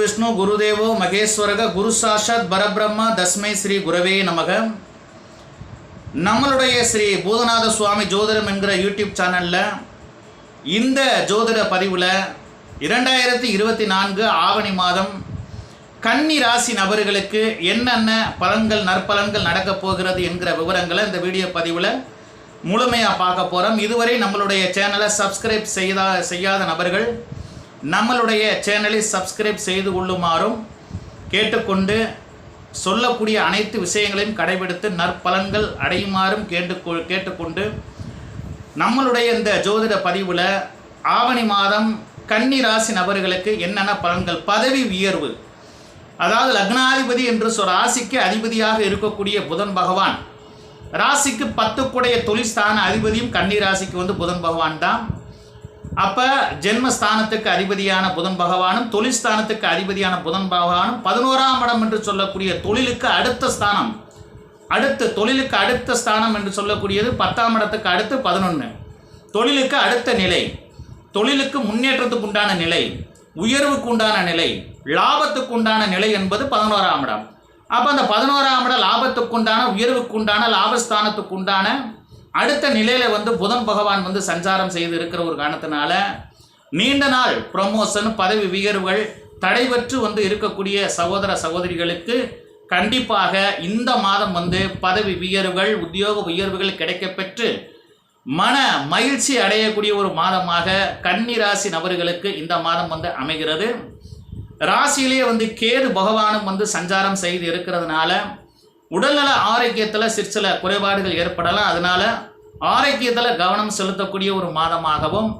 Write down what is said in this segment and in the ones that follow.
விஷ்ணு குருதேவோ மகேஸ்வரக குரு சாஷாத் பரபிரம்மா தஸ்மை ஸ்ரீ குரவே நமக. நம்மளுடைய ஸ்ரீ பூதநாத சுவாமி ஜோதிடம் என்கிற யூடியூப் சேனலில் இந்த ஜோதிட பதிவில் இரண்டாயிரத்தி இருபத்தி நான்கு ஆவணி மாதம் கன்னி ராசி நபர்களுக்கு என்னென்ன பலன்கள் நற்பலன்கள் நடக்கப் போகிறது என்கிற விவரங்களை இந்த வீடியோ பதிவில் முழுமையாக பார்க்க போகிறோம் இதுவரை நம்மளுடைய சேனலை சப்ஸ்கிரைப் செய்தா செய்யாத நபர்கள் நம்மளுடைய சேனலை சப்ஸ்கிரைப் செய்து கொள்ளுமாறும் கேட்டுக்கொண்டு சொல்லக்கூடிய அனைத்து விஷயங்களையும் கடைபிடித்து நற்பலன்கள் அடையுமாறும் கேட்டு கேட்டுக்கொண்டு நம்மளுடைய இந்த ஜோதிட பதிவில் ஆவணி மாதம் கன்னி ராசி நபர்களுக்கு என்னென்ன பலன்கள்? பதவி உயர்வு. அதாவது லக்னாதிபதி என்று சொல் ராசிக்கு அதிபதியாக இருக்கக்கூடிய புதன் பகவான். ராசிக்கு பத்துக்குடைய தொழில்ஸ்தான அதிபதியும் கன்னி ராசிக்கு வந்து புதன் பகவான் தான். அப்போ ஜென்மஸ்தானத்துக்கு அதிபதியான புதன் பகவானும் தொழில்ஸ்தானத்துக்கு அதிபதியான புதன் பகவானும் பதினோராம் இடம் என்று சொல்லக்கூடிய தொழிலுக்கு அடுத்த ஸ்தானம். அடுத்து தொழிலுக்கு அடுத்த ஸ்தானம் என்று சொல்லக்கூடியது பத்தாம் இடத்துக்கு அடுத்து பதினொன்று தொழிலுக்கு அடுத்த நிலை. தொழிலுக்கு முன்னேற்றத்துக்கு உண்டான நிலை. உயர்வுக்கு உண்டான நிலை. லாபத்துக்கு உண்டான நிலை என்பது பதினோராம் இடம். அப்போ அந்த பதினோராம் இடம் லாபத்துக்கு உண்டான உயர்வுக்கு உண்டான லாபஸ்தானத்துக்கு உண்டான அடுத்த நிலையில் வந்து புதன் பகவான் வந்து சஞ்சாரம் செய்து இருக்கிற ஒரு காரணத்தினால நீண்ட நாள் ப்ரமோஷன் பதவி உயர்வுகள் தடைபற்று வந்து இருக்கக்கூடிய சகோதர சகோதரிகளுக்கு கண்டிப்பாக இந்த மாதம் வந்து பதவி உயர்வுகள் உத்தியோக உயர்வுகள் கிடைக்கப்பெற்று மன மகிழ்ச்சி அடையக்கூடிய ஒரு மாதமாக கன்னிராசி நபர்களுக்கு இந்த மாதம் வந்து அமைகிறது. ராசியிலேயே வந்து கேது பகவானும் வந்து சஞ்சாரம் செய்து இருக்கிறதுனால உடல்நல ஆரோக்கியத்தில் சிற்சில குறைபாடுகள் ஏற்படலாம். அதனால ஆரோக்கியத்தில் கவனம் செலுத்தக்கூடிய ஒரு மாதமாகவும்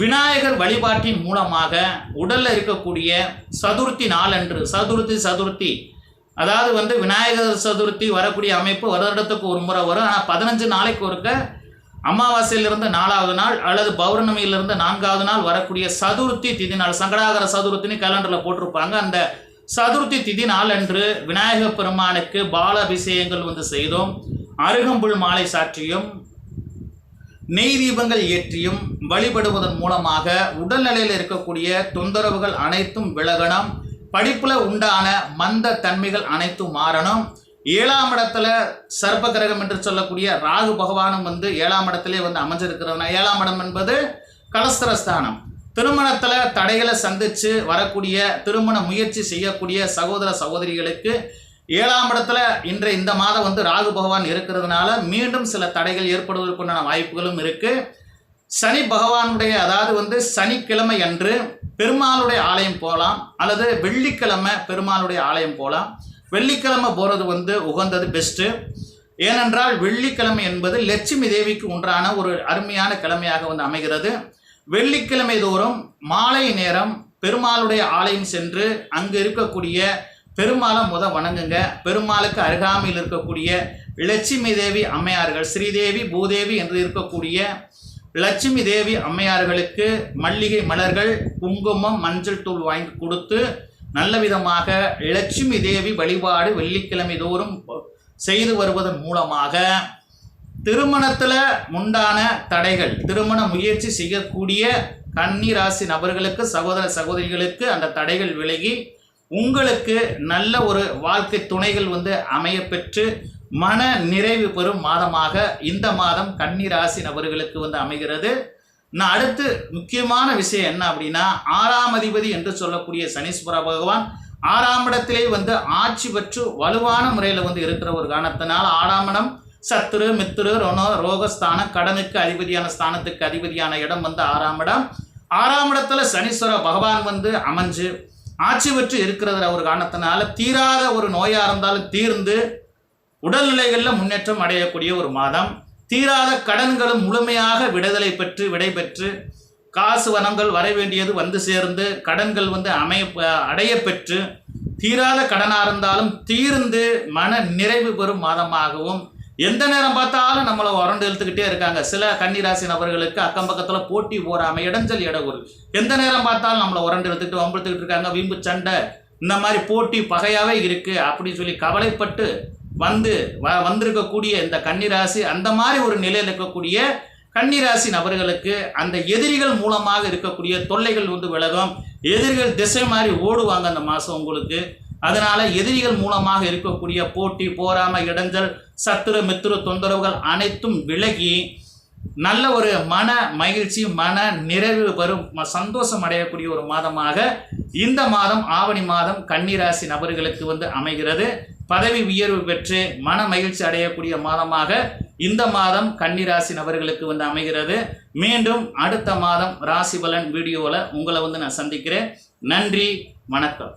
விநாயகர் வழிபாட்டின் மூலமாக உடலில் இருக்கக்கூடிய சதுர்த்தி நாளன்று சதுர்த்தி சதுர்த்தி. அதாவது வந்து விநாயகர் சதுர்த்தி வரக்கூடிய அமைப்பு வருடத்துக்கு ஒரு முறை வரும். ஆனால் பதினஞ்சு நாளைக்கு ஒருக்க அமாவாசையிலிருந்து நாலாவது நாள் அல்லது பௌர்ணமியிலிருந்து நான்காவது நாள் வரக்கூடிய சதுர்த்தி திதி நாள் சங்கடாகர சதுர்த்தின்னு கேலண்டரில் போட்டிருப்பாங்க. அந்த சதுர்த்தி திதி நாள் அன்று பெருமானுக்கு பால அபிஷேகங்கள் வந்து செய்தோம். அருகம்புல் மாலை சாற்றியும் நெய் தீபங்கள் ஏற்றியும் வழிபடுவதன் மூலமாக உடல்நிலையில் இருக்கக்கூடிய தொந்தரவுகள் அனைத்தும் விலகணும். படிப்பில் உண்டான மந்த தன்மைகள் அனைத்தும் மாறணும். ஏழாம் இடத்துல சர்ப்ப கிரகம் என்று சொல்லக்கூடிய ராகு பகவானும் வந்து ஏழாம் இடத்திலே வந்து அமைஞ்சிருக்கிறதுனா ஏழாம் இடம் என்பது கலஸ்தரஸ்தானம். திருமணத்தில் தடைகளை சந்தித்து வரக்கூடிய திருமண முயற்சி செய்யக்கூடிய சகோதர சகோதரிகளுக்கு ஏழாம் இடத்துல இன்றைய இந்த மாதம் வந்து ராகு பகவான் இருக்கிறதுனால மீண்டும் சில தடைகள் ஏற்படுவதற்குண்டான வாய்ப்புகளும் இருக்குது சனி பகவானுடைய அதாவது வந்து சனிக்கிழமை அன்று பெருமாளுடைய ஆலயம் போகலாம் அல்லது வெள்ளிக்கிழமை பெருமாளுடைய ஆலயம் போகலாம் வெள்ளிக்கிழமை போகிறது வந்து உகந்தது பெஸ்ட்டு ஏனென்றால் வெள்ளிக்கிழமை என்பது லட்சுமி தேவிக்கு ஒன்றான ஒரு அருமையான கிழமையாக வந்து அமைகிறது. வெள்ளிக்கிழமை தோறும் மாலை நேரம் பெருமாளுடைய ஆலயம் சென்று அங்கு இருக்கக்கூடிய பெருமாளை முத வணங்குங்க. பெருமாளுக்கு அருகாமையில் இருக்கக்கூடிய லட்சுமி தேவி அம்மையார்கள் ஸ்ரீதேவி பூதேவி என்று இருக்கக்கூடிய லட்சுமி தேவி அம்மையார்களுக்கு மல்லிகை மலர்கள் குங்குமம் மஞ்சள் தூள் வாங்கி கொடுத்து நல்ல விதமாக லட்சுமி தேவி வழிபாடு வெள்ளிக்கிழமை தோறும் செய்து வருவதன் மூலமாக திருமணத்தில் உண்டான தடைகள் திருமண முயற்சி செய்யக்கூடிய கன்னி ராசி நபர்களுக்கு சகோதர சகோதரிகளுக்கு அந்த தடைகள் விலகி உங்களுக்கு நல்ல ஒரு வாழ்க்கை துணைகள் வந்து அமைய பெற்று மன நிறைவு பெறும் மாதமாக இந்த மாதம் கன்னி ராசி நபர்களுக்கு வந்து அமைகிறது. நான் அடுத்து முக்கியமான விஷயம் என்ன அப்படின்னா ஆறாம் அதிபதி என்று சொல்லக்கூடிய சனீஸ்வர பகவான் ஆறாம் இடத்திலே வந்து ஆட்சி பெற்று வலுவான முறையில் வந்து இருக்கிற ஒரு காரணத்தினால் ஆறாம் இடம் சத்துரு மித்துரு ரோனோ ரோகஸ்தானம் கடனுக்கு அதிபதியான ஸ்தானத்துக்கு அதிபதியான இடம் வந்து ஆறாம் இடம். ஆறாம் இடத்துல சனீஸ்வர பகவான் வந்து அமைஞ்சு ஆட்சி பெற்று இருக்கிறதுல ஒரு காரணத்தினால தீராத ஒரு நோயாக இருந்தாலும் தீர்ந்து உடல்நிலைகளில் முன்னேற்றம் அடையக்கூடிய ஒரு மாதம். தீராத கடன்களும் முழுமையாக விடுதலை பெற்று விடை பெற்று காசு வனங்கள் வர வேண்டியது வந்து சேர்ந்து கடன்கள் வந்து அமைய அடைய பெற்று தீராத கடனாக இருந்தாலும் தீர்ந்து மன நிறைவு பெறும் மாதமாகவும் எந்த நேரம் பார்த்தாலும் நம்மளை உரண்டு இழுத்துக்கிட்டே இருக்காங்க. சில கன்னிராசி நபர்களுக்கு அக்கம் பக்கத்தில் போட்டி போராமல் இடைஞ்சல் இடஒரு எந்த நேரம் பார்த்தாலும் நம்மளை உரண்டு இழுத்துக்கிட்டு வம்பிழுத்துக்கிட்டு இருக்காங்க. வீம்பு சண்டை இந்த மாதிரி போட்டி பகையாகவே இருக்குது அப்படின்னு சொல்லி கவலைப்பட்டு வந்து வ வந்திருக்கக்கூடிய இந்த கன்னிராசி அந்த மாதிரி ஒரு நிலையில் இருக்கக்கூடிய கன்னிராசி நபர்களுக்கு அந்த எதிரிகள் மூலமாக இருக்கக்கூடிய தொல்லைகள் வந்து விலகும். எதிரிகள் திசை மாதிரி ஓடுவாங்க அந்த மாதம் உங்களுக்கு. அதனால எதிரிகள் மூலமாக இருக்கக்கூடிய போட்டி போராமல் இடைஞ்சல் சத்துரு மித்துரு தொந்தரவுகள் அனைத்தும் விலகி நல்ல ஒரு மன மகிழ்ச்சி மன நிறைவு வரும் சந்தோஷம் அடையக்கூடிய ஒரு மாதமாக இந்த மாதம் ஆவணி மாதம் கன்னிராசி நபர்களுக்கு வந்து அமைகிறது. பதவி உயர்வு பெற்று மன மகிழ்ச்சி அடையக்கூடிய மாதமாக இந்த மாதம் கன்னிராசி நபர்களுக்கு வந்து அமைகிறது. மீண்டும் அடுத்த மாதம் ராசி பலன் வீடியோவில் உங்களை வந்து நான் சந்திக்கிறேன். நன்றி வணக்கம்.